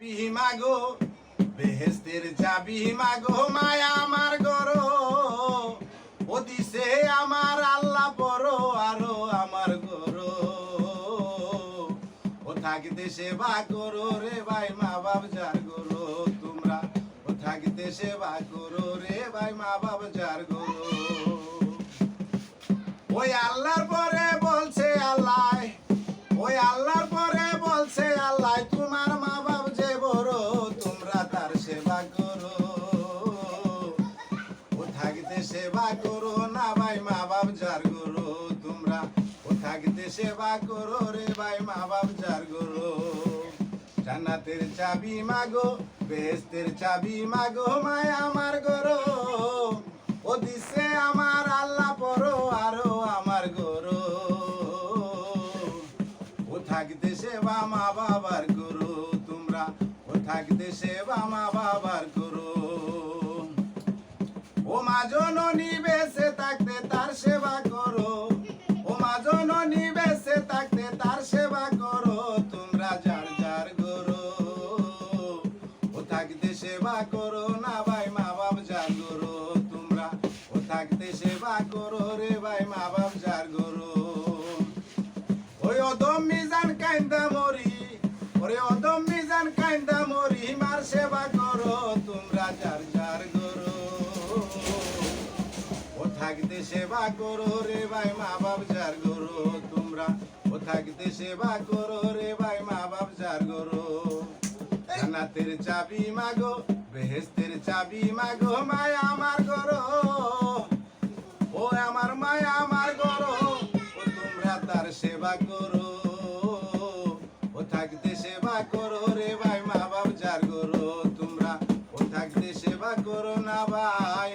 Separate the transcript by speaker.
Speaker 1: চাবি মাগো, বেহেস্তের চাবি মাগো, মায়া আমার গরো। ও আমার আল্লাহ পরো আরও আমার গরো। ও থাকিতে সেবা করো রে ভাই মা বাপ যার গরো, তোমরা ও থাকিতে সেবা করো রে ভাই মা বাপ যার গরো। ওই আল্লাহর পরে করো না ভাই, মা বাপ যার করো তোমরা। ও থাকতে সেবা করো রে ভাই, মা বাপ যার করো। জান্নাতের চাবি মাগো, বেহেস্তের চাবি মাগো, মায় আমার গরো ও দিছে আমার আল্লাহ পরো, আরও আমার গরো ও থাকতে সেবা মা বাবার করো তোমরা। ও থাকতে সেবা মা বাবার ও মা জননী বেঁচে থাকতে তার সেবা করো। ও মা জননী বেঁচে থাকতে তার সেবা করো, তোমরা যার যার করো ও থাকতে সেবা করো না ভাই, মা বাপ যার তোমরা ও থাকতে সেবা করো রে ভাই, মা বাপ যার করো ওই অদম মিজান অদম মিজান কাইন্দা মরি, মার সেবা করো, তোমরা যার থাকতে সেবা করো রে ভাই, মা বাপ যার করো তোমরা ও থাকতে সেবা করো রে ভাই, মা বাপ যার করো জান্নাতের চাবি মাগো বেহেস্তের চাবি মাগো, মায়া আমার করো ও আমার মায়া আমার করো ও তোমরা তার সেবা করো। ও থাকতে সেবা করো রে ভাই, মা বাপ যার করো তোমরা ও থাকতে সেবা করো না ভাই